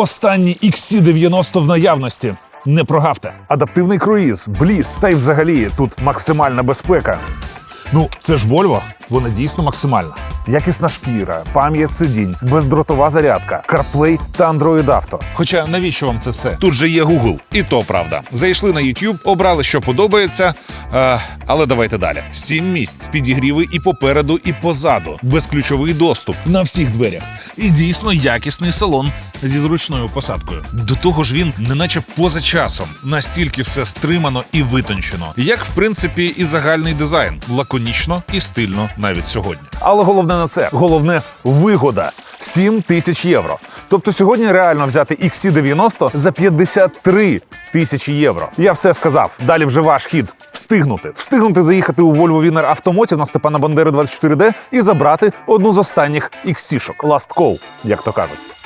Останні XC90 в наявності. Не прогавте. Адаптивний круїз, бліз, та й взагалі тут максимальна безпека. Ну, це ж Volvo, вона дійсно максимальна. Якісна шкіра, пам'ять сидінь, бездротова зарядка, CarPlay та Android Auto. Хоча навіщо вам це все? Тут же є Google, і то правда. Зайшли на YouTube, обрали, що подобається. Е, але давайте далі. Сім місць, підігріви і попереду, і позаду, безключовий доступ. На всіх дверях. І дійсно якісний салон зі зручною посадкою. До того ж, він неначе поза часом. Настільки все стримано і витончено. Як в принципі і загальний дизайн, лаконічно і стильно навіть сьогодні. Але головне не це. Головне вигода. 7 тисяч євро. Тобто сьогодні реально взяти XC90 за 53 тисячі євро. Я все сказав. Далі вже ваш хід. Встигнути. Встигнути заїхати у Volvo Winner Automotive на Степана Бандери 24D і забрати одну з останніх XC-шок. Last call, як то кажуть.